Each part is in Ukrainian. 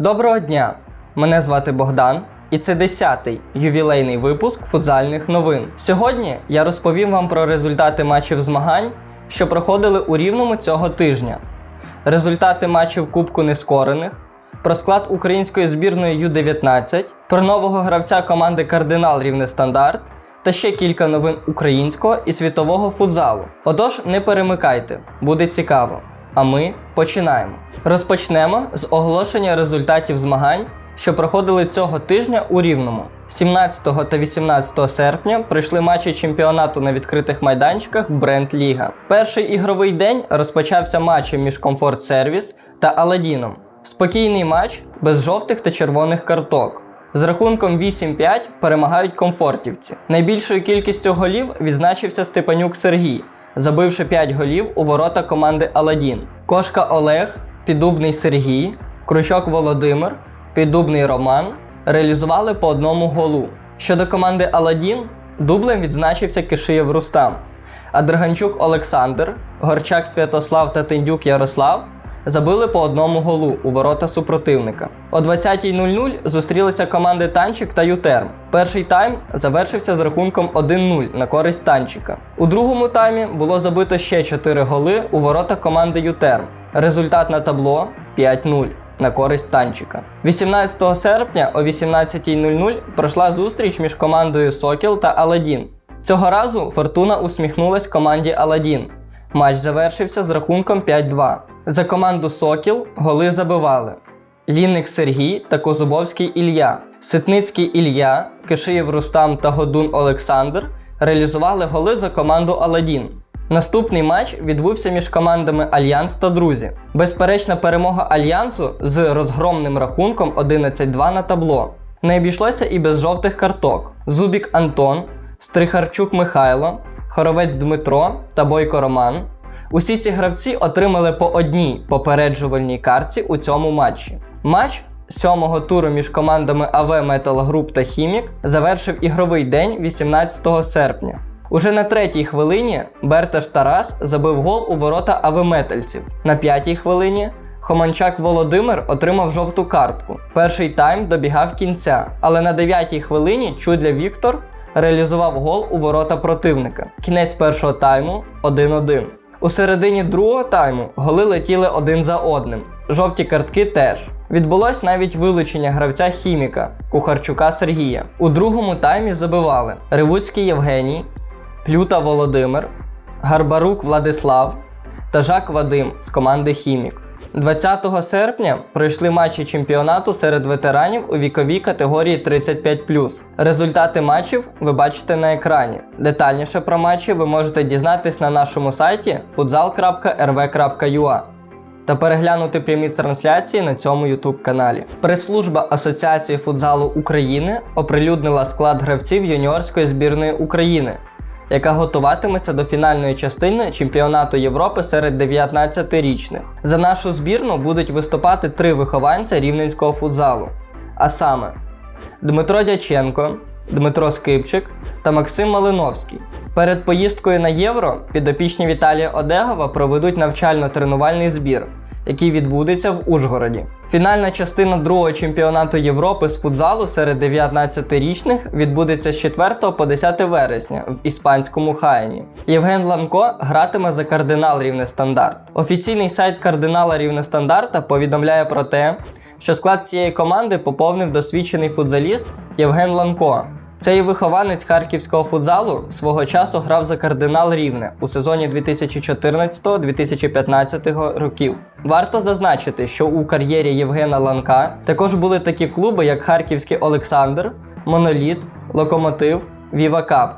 Доброго дня! Мене звати Богдан, і це 10-й ювілейний випуск футзальних новин. Сьогодні я розповім вам про результати матчів змагань, що проходили у рівному цього тижня, результати матчів Кубку Нескорених, про склад української збірної Ю-19, про нового гравця команди Кардинал Рівне Стандарт та ще кілька новин українського і світового футзалу. Отож, не перемикайте, буде цікаво. А ми починаємо. Розпочнемо з оголошення результатів змагань, що проходили цього тижня у Рівному. 17 та 18 серпня пройшли матчі чемпіонату на відкритих майданчиках Бренд Ліга. Перший ігровий день розпочався матчем між Комфорт Сервіс та Аладдіном. Спокійний матч без жовтих та червоних карток. З рахунком 8-5 перемагають комфортівці. Найбільшою кількістю голів відзначився Степанюк Сергій, забивши 5 голів у ворота команди Аладін. Кошка Олег, Піддубний Сергій, Кручок Володимир, Піддубний Роман реалізували по одному голу. Щодо команди Аладін, дублем відзначився Кишиєв Рустам, а Драганчук Олександр, Горчак Святослав та Тендюк Ярослав забили по одному голу у ворота супротивника. О 20.00 зустрілися команди Танчик та Ютерм. Перший тайм завершився з рахунком 1-0 на користь Танчика. У другому таймі було забито ще 4 голи у ворота команди Ютерм. Результат на табло 5-0 на користь Танчика. 18 серпня о 18.00 пройшла зустріч між командою Сокіл та Аладдін. Цього разу Фортуна усміхнулась команді Аладдін. Матч завершився з рахунком 5-2. За команду Сокіл голи забивали Лінник Сергій та Козубовський Ілля. Ситницький Ілля, Кишиєв Рустам та Годун Олександр реалізували голи за команду Аладдін. Наступний матч відбувся між командами Альянс та Друзі. Безперечна перемога Альянсу з розгромним рахунком 11-2 на табло. Не обійшлося і без жовтих карток. Зубік Антон, Стрихарчук Михайло, Хоровець Дмитро та Бойко Роман. Усі ці гравці отримали по одній попереджувальній картці у цьому матчі. Матч сьомого туру між командами АВ Метал Груп та Хімік завершив ігровий день 18 серпня. Уже на третій хвилині Берташ Тарас забив гол у ворота авиметальців. На п'ятій хвилині Хоманчак Володимир отримав жовту картку. Перший тайм добігав кінця, але на дев'ятій хвилині Чудля Віктор реалізував гол у ворота противника. Кінець першого тайму 1-1. У середині другого тайму голи летіли один за одним. Жовті картки теж. Відбулось навіть вилучення гравця хіміка Кухарчука Сергія. У другому таймі забивали Ривуцький Євгеній, Плюта Володимир, Гарбарук Владислав та Жак Вадим з команди Хімік. 20 серпня пройшли матчі чемпіонату серед ветеранів у віковій категорії 35. Результати матчів ви бачите на екрані. Детальніше про матчі ви можете дізнатись на нашому сайті futsal.rv.ua та переглянути прямі трансляції на цьому YouTube каналі. Прес-служба Асоціації футзалу України оприлюднила склад гравців юніорської збірної України, яка готуватиметься до фінальної частини чемпіонату Європи серед 19-річних. За нашу збірну будуть виступати три вихованця рівненського футзалу, а саме Дмитро Дяченко, Дмитро Скипчик та Максим Малиновський. Перед поїздкою на євро підопічні Віталія Одегова проведуть навчально-тренувальний збір, який відбудеться в Ужгороді. Фінальна частина другого чемпіонату Європи з футзалу серед 19-річних відбудеться з 4 по 10 вересня в іспанському Хаєні. Євген Ланко гратиме за кардинал Рівне Стандарт. Офіційний сайт кардинала Рівне Стандарта повідомляє про те, що склад цієї команди поповнив досвідчений футзаліст Євген Ланко. Цей вихованець харківського футзалу свого часу грав за кардинал Рівне у сезоні 2014-2015 років. Варто зазначити, що у кар'єрі Євгена Ланка також були такі клуби, як Харківський Олександр, Моноліт, Локомотив, Віва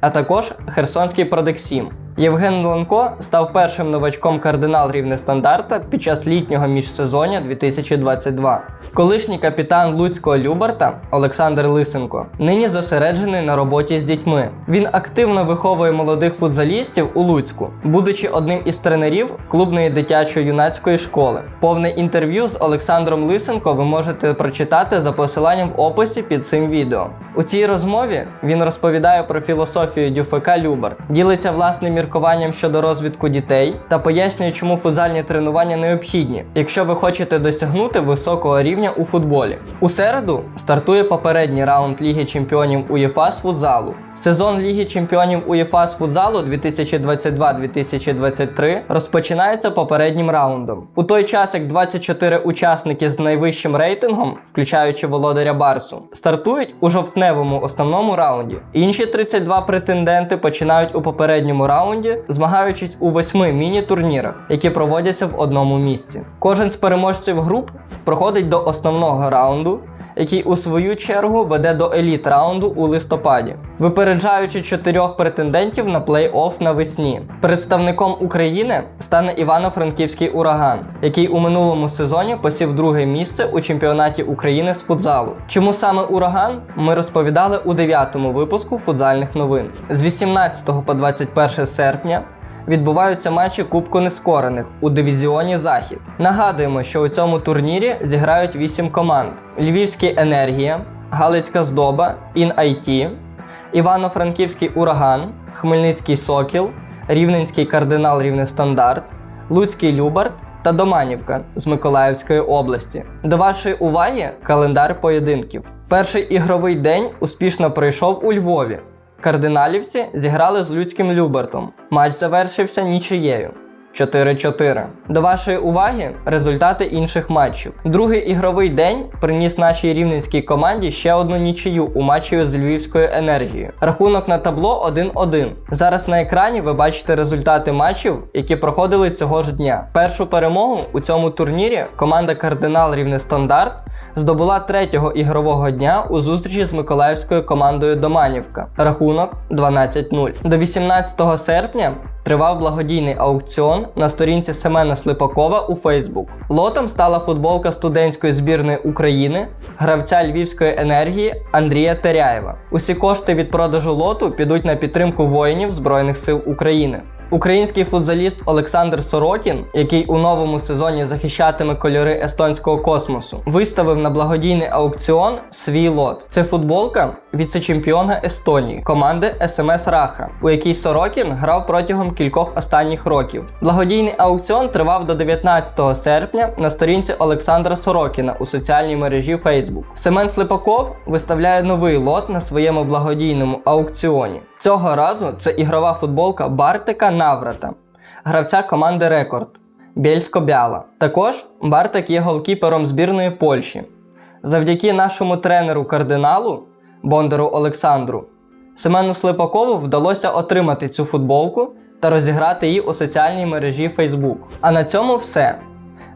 а також Херсонський Продексім. Євген Ланко став першим новачком кардинал рівне стандарта під час літнього міжсезоння 2022. Колишній капітан Луцького Любарта Олександр Лисенко нині зосереджений на роботі з дітьми. Він активно виховує молодих футзалістів у Луцьку, будучи одним із тренерів клубної дитячо-юнацької школи. Повне інтерв'ю з Олександром Лисенко ви можете прочитати за посиланням в описі під цим відео. У цій розмові він розповідає про філософію Дюфека Любар, ділиться власним міркуванням щодо розвитку дітей та пояснює, чому футзальні тренування необхідні, якщо ви хочете досягнути високого рівня у футболі. У середу стартує попередній раунд Ліги Чемпіонів УЄФА з футзалу. Сезон Ліги Чемпіонів УЄФА з футзалу 2022-2023 розпочинається попереднім раундом. У той час, як 24 учасники з найвищим рейтингом, включаючи володаря Барсу, стартують у жовтневому основному раунді. Інші 32 претенденти починають у попередньому раунді, змагаючись у восьми міні-турнірах, які проводяться в одному місці. Кожен з переможців груп проходить до основного раунду який у свою чергу веде до еліт раунду у листопаді, випереджаючи чотирьох претендентів на плей-офф навесні. Представником України стане Івано-Франківський ураган, який у минулому сезоні посів друге місце у чемпіонаті України з футзалу. Чому саме ураган? Ми розповідали у дев'ятому випуску футзальних новин з 18 по 21 серпня відбуваються матчі Кубку Нескорених у дивізіоні Захід. Нагадуємо, що у цьому турнірі зіграють 8 команд: Львівський Енергія, Галицька Здоба, Ін-Айті, Івано-Франківський Ураган, Хмельницький Сокіл, Рівненський Кардинал Рівнестандарт, Луцький Любарт та Доманівка з Миколаївської області. До вашої уваги календар поєдинків. Перший ігровий день успішно пройшов у Львові. Кардиналівці зіграли з Людським Любертом. Матч завершився нічиєю. 4-4. До вашої уваги результати інших матчів. Другий ігровий день приніс нашій рівненській команді ще одну нічию у матчі з Львівською енергією. Рахунок на табло 1-1. Зараз на екрані ви бачите результати матчів, які проходили цього ж дня. Першу перемогу у цьому турнірі команда Кардинал Рівнестандарт здобула третього ігрового дня у зустрічі з миколаївською командою Доманівка. Рахунок 12-0. До 18 серпня тривав благодійний аукціон на сторінці Семена Слипакова у Фейсбук. Лотом стала футболка студентської збірної України, гравця Львівської енергії Андрія Теряєва. Усі кошти від продажу лоту підуть на підтримку воїнів Збройних сил України. Український футзаліст Олександр Сорокін, який у новому сезоні захищатиме кольори естонського космосу, виставив на благодійний аукціон свій лот. Це футболка віце-чемпіона Естонії, команди СМС Раха, у якій Сорокін грав протягом кількох останніх років. Благодійний аукціон тривав до 19 серпня на сторінці Олександра Сорокіна у соціальній мережі Facebook. Семен Слипаков виставляє новий лот на своєму благодійному аукціоні. Цього разу це ігрова футболка Бартика Наврата, гравця команди Рекорд Бєльсько-Бяла. Також Бартик є голкіпером збірної Польщі. Завдяки нашому тренеру кардиналу Бондару Олександру Семену Слипакову вдалося отримати цю футболку та розіграти її у соціальній мережі Facebook. А на цьому все.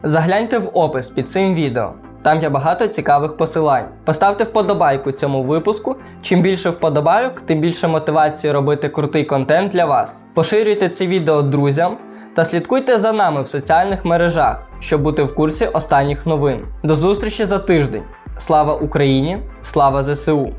Загляньте в опис під цим відео. Там є багато цікавих посилань. Поставте вподобайку цьому випуску. Чим більше вподобайок, тим більше мотивації робити крутий контент для вас. Поширюйте це відео друзям та слідкуйте за нами в соціальних мережах, щоб бути в курсі останніх новин. До зустрічі за тиждень. Слава Україні! Слава ЗСУ!